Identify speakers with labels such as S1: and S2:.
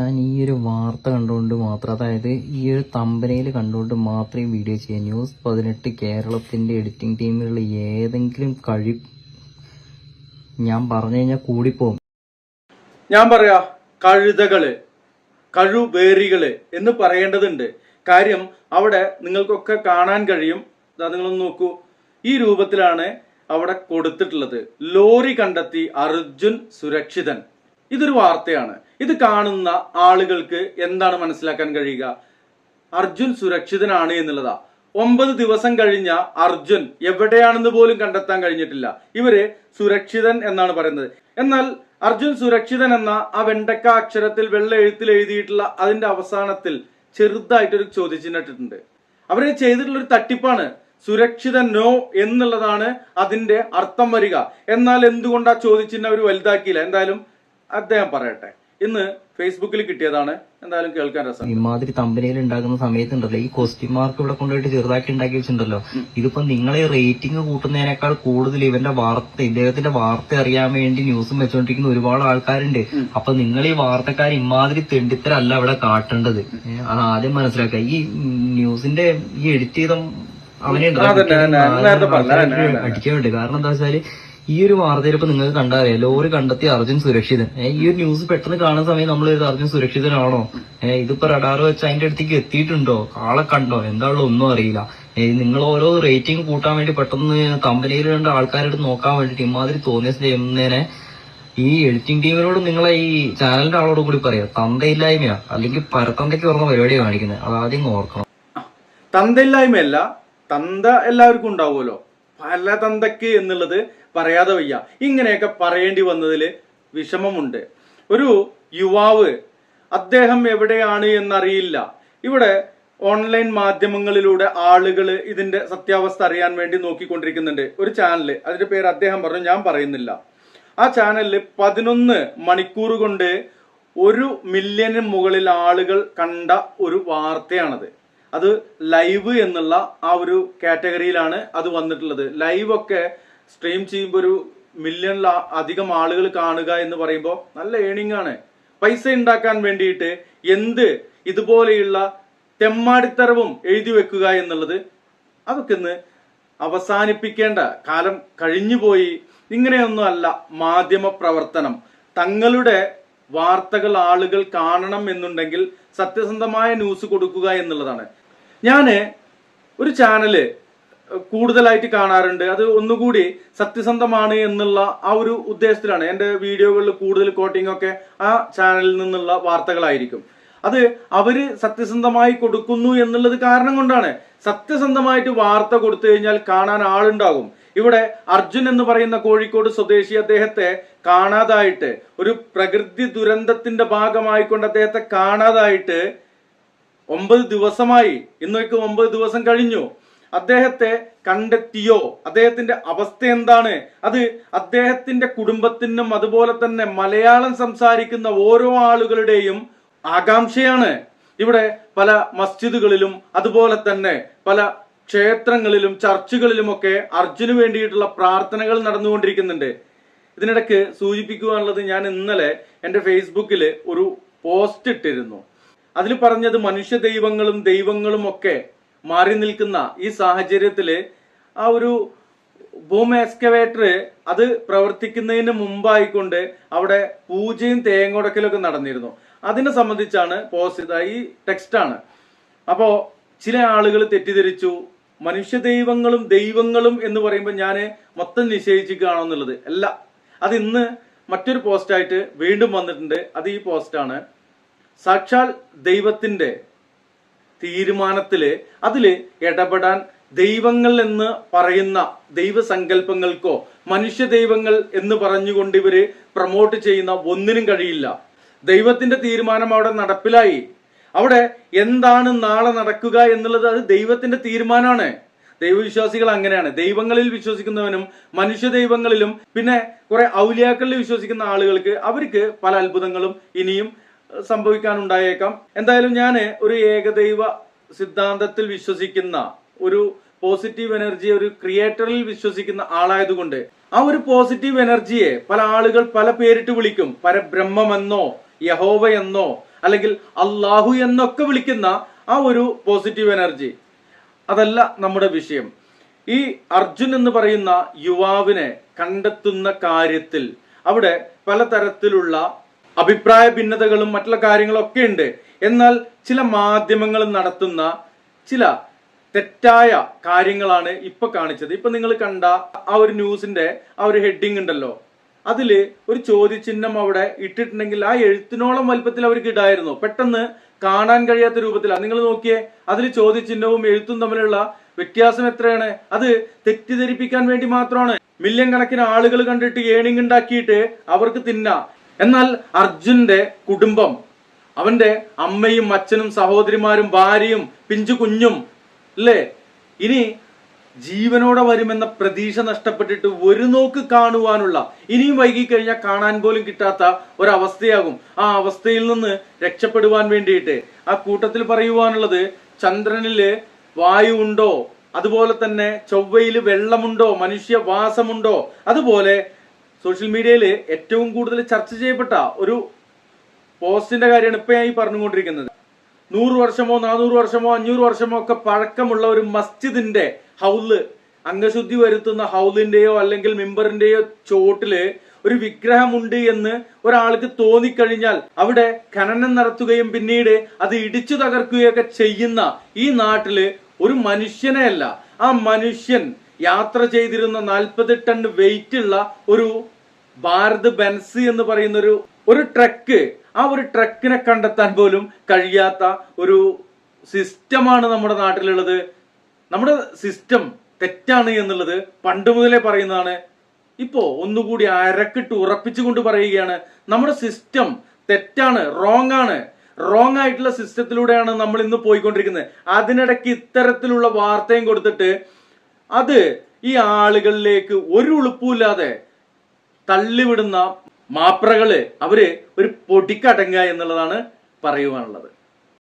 S1: ഞാൻ ഈ ഒരു വാർത്ത കണ്ടുകൊണ്ട് മാത്രം അതായത് ഈ ഒരു തമ്പനയിൽ കണ്ടുകൊണ്ട് മാത്രമേ വീഡിയോ ചെയ്യാം ന്യൂസ് പതിനെട്ട് കേരളത്തിന്റെ എഡിറ്റിംഗ് ടീമിലുള്ള ഏതെങ്കിലും കഴി ഞാൻ പറഞ്ഞു കഴിഞ്ഞാൽ കൂടിപ്പോകും
S2: ഞാൻ പറയാ കഴുതകൾ കഴുവേറികൾ എന്ന് പറയേണ്ടതുണ്ട്. കാര്യം അവിടെ നിങ്ങൾക്കൊക്കെ കാണാൻ കഴിയും. നിങ്ങളൊന്ന് നോക്കൂ. ഈ രൂപത്തിലാണ് അവിടെ കൊടുത്തിട്ടുള്ളത്. ലോറി കണ്ടെത്തി അർജുൻ സുരക്ഷിതൻ. ഇതൊരു വാർത്തയാണ്. ഇത് കാണുന്ന ആളുകൾക്ക് എന്താണ് മനസ്സിലാക്കാൻ കഴിയുക? അർജുൻ സുരക്ഷിതനാണ് എന്നുള്ളതാ. ഒമ്പത് ദിവസം കഴിഞ്ഞ അർജുൻ എവിടെയാണെന്ന് പോലും കണ്ടെത്താൻ കഴിഞ്ഞിട്ടില്ല. ഇവർ സുരക്ഷിതൻ എന്നാണ് പറയുന്നത്. എന്നാൽ അർജുൻ സുരക്ഷിതൻ എന്ന ആ വെണ്ടക്ക അക്ഷരത്തിൽ വെള്ള എഴുത്തിൽ എഴുതിയിട്ടുള്ള അതിന്റെ അവസാനത്തിൽ ചെറുതായിട്ടൊരു ചോദിച്ചിട്ടുണ്ട് അവർ ചെയ്തിട്ടുള്ള ഒരു തട്ടിപ്പാണ്. സുരക്ഷിത നോ എന്നുള്ളതാണ് അതിന്റെ അർത്ഥം വരിക. എന്നാൽ എന്തുകൊണ്ട് ആ ചോദ്യചിഹ്നം അവർ വലുതാക്കിയില്ല? എന്തായാലും അദ്ദേഹം പറയട്ടെ. ഇന്ന് ഫേസ്ബുക്കിൽ കിട്ടിയതാണ്. എന്തായാലും കേൾക്കാൻ രസം.
S1: ഇമാതിരി കമ്പനിയിൽ ഉണ്ടാക്കുന്ന സമയത്തുണ്ടല്ലോ ഈ ക്വസ്റ്റ്യൻ മാർക്ക് ഇവിടെ കൊണ്ടുപോയിട്ട് ചെറുതായിട്ട് ഉണ്ടാക്കി വെച്ചിട്ടുണ്ടല്ലോ. ഇതിപ്പോ നിങ്ങളെ റേറ്റിംഗ് കൂട്ടുന്നതിനേക്കാൾ കൂടുതൽ ഇവന്റെ വാർത്ത ഇദ്ദേഹത്തിന്റെ വാർത്ത അറിയാൻ വേണ്ടി ന്യൂസും വെച്ചോണ്ടിരിക്കുന്ന ഒരുപാട് ആൾക്കാരുണ്ട്. അപ്പൊ നിങ്ങൾ ഈ വാർത്തക്കാർ ഇമാതിരി തെണ്ടിത്തരല്ല അവിടെ കാട്ടേണ്ടത്. അത് ആദ്യം മനസ്സിലാക്കുക. ഈ ന്യൂസിന്റെ ഈ എഡിറ്റ് ചെയ്ത അവനെ അടിക്കാറുണ്ട് കാരണം എന്താ വെച്ചാൽ ഈ ഒരു വാർത്തയിൽ ഇപ്പൊ നിങ്ങൾക്ക് കണ്ടറിയാം ലോറി കണ്ടെത്തി അർജുൻ സുരക്ഷിതൻ. ഈ ഒരു ന്യൂസ് പെട്ടെന്ന് കാണുന്ന സമയം നമ്മൾ അർജുൻ സുരക്ഷിതനാണോ? ഇതിപ്പോ റഡാർ വെച്ച് അതിന്റെ അടുത്തേക്ക് എത്തിയിട്ടുണ്ടോ? ആളെ കണ്ടോ? എന്താണല്ലോ ഒന്നും അറിയില്ല. നിങ്ങൾ ഓരോ റേറ്റിംഗ് കൂട്ടാൻ വേണ്ടി പെട്ടെന്ന് കമ്പനിയിൽ രണ്ട് ആൾക്കാരോട് നോക്കാൻ വേണ്ടിട്ട് ഇമാതിരി തോന്നിയ ചെയ്യുന്നതിനെ ഈ എഡിറ്റിംഗ് ടീമിനോട് നിങ്ങളെ ഈ ചാനലിന്റെ ആളോട് കൂടി പറയാം. തന്തയില്ലായ്മയാ. അല്ലെങ്കിൽ പരത്തന്തയ്ക്ക് പറഞ്ഞ പരിപാടിയാണ് കാണിക്കുന്നത്. അത് ആദ്യം ഓർക്കണം.
S2: തന്തയില്ലായ്മയല്ല തന്ത എല്ലാവർക്കും ഉണ്ടാവുമല്ലോ. പല തന്തയ്ക്ക് എന്നുള്ളത് പറയാതെ വയ്യ. ഇങ്ങനെയൊക്കെ പറയേണ്ടി വന്നതിൽ വിഷമമുണ്ട്. ഒരു യുവാവ് അദ്ദേഹം എവിടെയാണ് എന്നറിയില്ല. ഇവിടെ ഓൺലൈൻ മാധ്യമങ്ങളിലൂടെ ആളുകൾ ഇതിന്റെ സത്യാവസ്ഥ അറിയാൻ വേണ്ടി നോക്കിക്കൊണ്ടിരിക്കുന്നുണ്ട്. ഒരു ചാനൽ അതിന്റെ പേര് അദ്ദേഹം പറഞ്ഞു ഞാൻ പറയുന്നില്ല. ആ ചാനലിൽ പതിനൊന്ന് മണിക്കൂർ കൊണ്ട് ഒരു മില്യന് മുകളിൽ ആളുകൾ കണ്ട ഒരു വാർത്തയാണത്. അത് ലൈവ് എന്നുള്ള ആ ഒരു കാറ്റഗറിയിലാണ് അത് വന്നിട്ടുള്ളത്. ലൈവ് ഒക്കെ സ്ട്രീം ചെയ്യുമ്പോൾ ഒരു മില്യണിൽ അധികം ആളുകൾ കാണുക എന്ന് പറയുമ്പോൾ നല്ല ഏണിംഗ് ആണ്. പൈസ ഉണ്ടാക്കാൻ വേണ്ടിയിട്ട് എന്ത് ഇതുപോലെയുള്ള തെമ്മാടിത്തരവും എഴുതി വെക്കുക എന്നുള്ളത് അതൊക്കെ ഒന്ന് അവസാനിപ്പിക്കേണ്ട കാലം കഴിഞ്ഞുപോയി ഇങ്ങനെയൊന്നും അല്ല മാധ്യമ പ്രവർത്തനം. തങ്ങളുടെ വാർത്തകൾ ആളുകൾ കാണണം എന്നുണ്ടെങ്കിൽ സത്യസന്ധമായ ന്യൂസ് കൊടുക്കുക എന്നുള്ളതാണ്. ഞാൻ ഒരു ചാനൽ കൂടുതലായിട്ട് കാണാറുണ്ട്. അത് ഒന്നുകൂടി സത്യസന്ധമാണ് എന്നുള്ള ആ ഒരു ഉദ്ദേശത്തിലാണ് എന്റെ വീഡിയോകളിൽ കൂടുതൽ കോട്ടിംഗ് ഒക്കെ ആ ചാനലിൽ നിന്നുള്ള വാർത്തകളായിരിക്കും. അത് അവർ സത്യസന്ധമായി കൊടുക്കുന്നു എന്നുള്ളത് കാരണം കൊണ്ടാണ്. സത്യസന്ധമായിട്ട് വാർത്ത കൊടുത്തു കഴിഞ്ഞാൽ കാണാൻ ആളുണ്ടാകും. ഇവിടെ അർജുൻ എന്ന് പറയുന്ന കോഴിക്കോട് സ്വദേശി അദ്ദേഹത്തെ കാണാതായിട്ട് ഒരു പ്രകൃതി ദുരന്തത്തിന്റെ ഭാഗമായിക്കൊണ്ട് അദ്ദേഹത്തെ കാണാതായിട്ട് ഒമ്പത് ദിവസമായി. ഇന്നേക്ക് ഒമ്പത് ദിവസം കഴിഞ്ഞു. അദ്ദേഹത്തെ കണ്ടെത്തിയോ? അദ്ദേഹത്തിന്റെ അവസ്ഥ എന്താണ്? അത് അദ്ദേഹത്തിന്റെ കുടുംബത്തിനും അതുപോലെ തന്നെ മലയാളം സംസാരിക്കുന്ന ഓരോ ആളുകളുടെയും ആകാംക്ഷയാണ്. ഇവിടെ പല മസ്ജിദുകളിലും അതുപോലെ തന്നെ പല ക്ഷേത്രങ്ങളിലും ചർച്ചുകളിലുമൊക്കെ അർജുന് വേണ്ടിയിട്ടുള്ള പ്രാർത്ഥനകൾ നടന്നുകൊണ്ടിരിക്കുന്നുണ്ട്. ഇതിനിടയ്ക്ക് സൂചിപ്പിക്കുവാനുള്ളത് ഞാൻ ഇന്നലെ എന്റെ ഫേസ്ബുക്കിൽ ഒരു പോസ്റ്റ് ഇട്ടിരുന്നു. അതിൽ പറഞ്ഞത് മനുഷ്യ ദൈവങ്ങളും ദൈവങ്ങളും ഒക്കെ മാറി നിൽക്കുന്ന ഈ സാഹചര്യത്തിൽ ആ ഒരു ഭൂമി എക്സ്കവേറ്റർ അത് പ്രവർത്തിക്കുന്നതിന് മുമ്പായിക്കൊണ്ട് അവിടെ പൂജയും തേങ്ങുടക്കലൊക്കെ നടന്നിരുന്നു. അതിനെ സംബന്ധിച്ചാണ് പോസിത ഈ ടെക്സ്റ്റാണ്. അപ്പോ ചില ആളുകൾ തെറ്റിദ്ധരിച്ചു. മനുഷ്യ ദൈവങ്ങളും ദൈവങ്ങളും എന്ന് പറയുമ്പോൾ ഞാൻ മൊത്തം നിശ്ചയിച്ചിരിക്കുകയാണോ എന്നുള്ളത്. അല്ല അത് ഇന്ന് മറ്റൊരു പോസ്റ്റായിട്ട് വീണ്ടും വന്നിട്ടുണ്ട്. അത് ഈ പോസ്റ്റാണ്. സാക്ഷാൽ ദൈവത്തിന്റെ തീരുമാനത്തിൽ അതിൽ ഇടപെടാൻ ദൈവങ്ങൾ എന്ന് പറയുന്ന ദൈവസങ്കല്പങ്ങൾക്കോ മനുഷ്യ ദൈവങ്ങൾ എന്ന് പറഞ്ഞുകൊണ്ട് ഇവർ പ്രൊമോട്ട് ചെയ്യുന്ന ഒന്നിനും കഴിയില്ല. ദൈവത്തിന്റെ തീരുമാനം അവിടെ നടപ്പിലായി. അവിടെ എന്താണ് നാളെ നടക്കുക എന്നുള്ളത് അത് ദൈവത്തിന്റെ തീരുമാനമാണ് ദൈവവിശ്വാസികൾ അങ്ങനെയാണ്. ദൈവങ്ങളിൽ വിശ്വസിക്കുന്നവനും മനുഷ്യ ദൈവങ്ങളിലും പിന്നെ കുറെ ഔലിയാക്കളിൽ വിശ്വസിക്കുന്ന ആളുകൾക്ക് അവർക്ക് പല അത്ഭുതങ്ങളും ഇനിയും സംഭവിക്കാനുണ്ടായേക്കാം. എന്തായാലും ഞാൻ ഒരു ഏകദൈവ സിദ്ധാന്തത്തിൽ വിശ്വസിക്കുന്ന ഒരു പോസിറ്റീവ് എനർജി ഒരു ക്രിയേറ്ററിൽ വിശ്വസിക്കുന്ന ആളായതുകൊണ്ട് ആ ഒരു പോസിറ്റീവ് എനർജിയെ പല ആളുകൾ പല പേരിട്ട് വിളിക്കും. പരബ്രഹ്മമെന്നോ യഹോവ എന്നോ അല്ലെങ്കിൽ അള്ളാഹു എന്നൊക്കെ വിളിക്കുന്ന ആ ഒരു പോസിറ്റീവ് എനർജി അതല്ല നമ്മുടെ വിഷയം. ഈ അർജുൻ എന്ന് പറയുന്ന യുവാവിനെ കണ്ടെത്തുന്ന കാര്യത്തിൽ അവിടെ പലതരത്തിലുള്ള അഭിപ്രായ ഭിന്നതകളും മറ്റുള്ള കാര്യങ്ങളും ഒക്കെ ഉണ്ട്. എന്നാൽ ചില മാധ്യമങ്ങൾ നടത്തുന്ന ചില തെറ്റായ കാര്യങ്ങളാണ് ഇപ്പൊ കാണിച്ചത്. ഇപ്പൊ നിങ്ങൾ കണ്ട ആ ഒരു ന്യൂസിന്റെ ആ ഒരു ഹെഡിങ് ഉണ്ടല്ലോ. അതിൽ ഒരു ചോദ്യചിഹ്നം അവിടെ ഇട്ടിട്ടുണ്ടെങ്കിൽ ആ എഴുത്തിനോളം വലുപ്പത്തിൽ അവർക്ക് ഇടായിരുന്നു. പെട്ടെന്ന് കാണാൻ കഴിയാത്ത രൂപത്തിലാണ് നിങ്ങൾ നോക്കിയേ അതിൽ ചോദ്യചിഹ്നവും എഴുത്തും തമ്മിലുള്ള വ്യത്യാസം എത്രയാണ്? അത് തെറ്റിദ്ധരിപ്പിക്കാൻ വേണ്ടി മാത്രമാണ്. മില്യൺ കണക്കിന് ആളുകൾ കണ്ടിട്ട് ഏണിംഗ് ഉണ്ടാക്കിയിട്ട് അവർക്ക് തിന്നാം. എന്നാൽ അർജുന്റെ കുടുംബം അവന്റെ അമ്മയും അച്ഛനും സഹോദരിമാരും ഭാര്യയും പിഞ്ചു കുഞ്ഞും അല്ലേ ഇനി ജീവനോടെ വരുമെന്ന പ്രതീക്ഷ നഷ്ടപ്പെട്ടിട്ട് ഒരു നോക്ക് കാണുവാനുള്ള ഇനിയും വൈകിക്കഴിഞ്ഞാൽ കാണാൻ പോലും കിട്ടാത്ത ഒരവസ്ഥയാകും. ആ അവസ്ഥയിൽ നിന്ന് രക്ഷപ്പെടുവാൻ വേണ്ടിയിട്ട് ആ കൂട്ടത്തിൽ പറയുവാനുള്ളത് ചന്ദ്രനിൽ വായു ഉണ്ടോ? അതുപോലെ തന്നെ ചൊവ്വയിൽ വെള്ളമുണ്ടോ? മനുഷ്യവാസമുണ്ടോ അതുപോലെ സോഷ്യൽ മീഡിയയിൽ ഏറ്റവും കൂടുതൽ ചർച്ച ചെയ്യപ്പെട്ട ഒരു പോസ്റ്റിന്റെ കാര്യമാണ് ഇപ്പൊ ഞാൻ ഈ പറഞ്ഞുകൊണ്ടിരിക്കുന്നത്. നൂറ് വർഷമോ നാനൂറ് വർഷമോ അഞ്ഞൂറ് വർഷമോ ഒക്കെ പഴക്കമുള്ള ഒരു മസ്ജിദിന്റെ ഹൗൽ അംഗശുദ്ധി വരുത്തുന്ന ഹൗലിന്റെയോ അല്ലെങ്കിൽ മിമ്പറിന്റെയോ ചോട്ടിൽ ഒരു വിഗ്രഹമുണ്ട് എന്ന് ഒരാൾക്ക് തോന്നിക്കഴിഞ്ഞാൽ അവിടെ ഖനനം നടത്തുകയും പിന്നീട് അത് ഇടിച്ചു തകർക്കുകയൊക്കെ ചെയ്യുന്ന ഈ നാട്ടിൽ ഒരു മനുഷ്യനെ അല്ല. ആ മനുഷ്യൻ യാത്ര ചെയ്തിരുന്ന നാൽപ്പത് ടൺ വെയിറ്റ് ഉള്ള ഒരു ഭാരത് ബെൻസ് എന്ന് പറയുന്ന ഒരു ഒരു ട്രക്ക് ആ ഒരു ട്രക്കിനെ കണ്ടെത്താൻ പോലും കഴിയാത്ത ഒരു സിസ്റ്റമാണ് നമ്മുടെ നാട്ടിലുള്ളത്. നമ്മുടെ സിസ്റ്റം തെറ്റാണ് എന്നുള്ളത് പണ്ട് മുതലേ പറയുന്നതാണ്. ഇപ്പോ ഒന്നുകൂടി അരക്കിട്ട് ഉറപ്പിച്ചുകൊണ്ട് പറയുകയാണ് നമ്മുടെ സിസ്റ്റം തെറ്റാണ് റോങ് ആണ്. റോങ് ആയിട്ടുള്ള സിസ്റ്റത്തിലൂടെയാണ് നമ്മൾ ഇന്ന് പോയിക്കൊണ്ടിരിക്കുന്നത്. അതിനിടയ്ക്ക് ഇത്തരത്തിലുള്ള വാർത്തയും കൊടുത്തിട്ട് അത് ഈ ആളുകളിലേക്ക് ഒരു ഉളുപ്പുമില്ലാതെ തള്ളിവിടുന്ന മാപ്രകൾ അവർ ഒരു പൊടിക്കടങ്ങുക എന്നുള്ളതാണ് പറയുവാനുള്ളത്.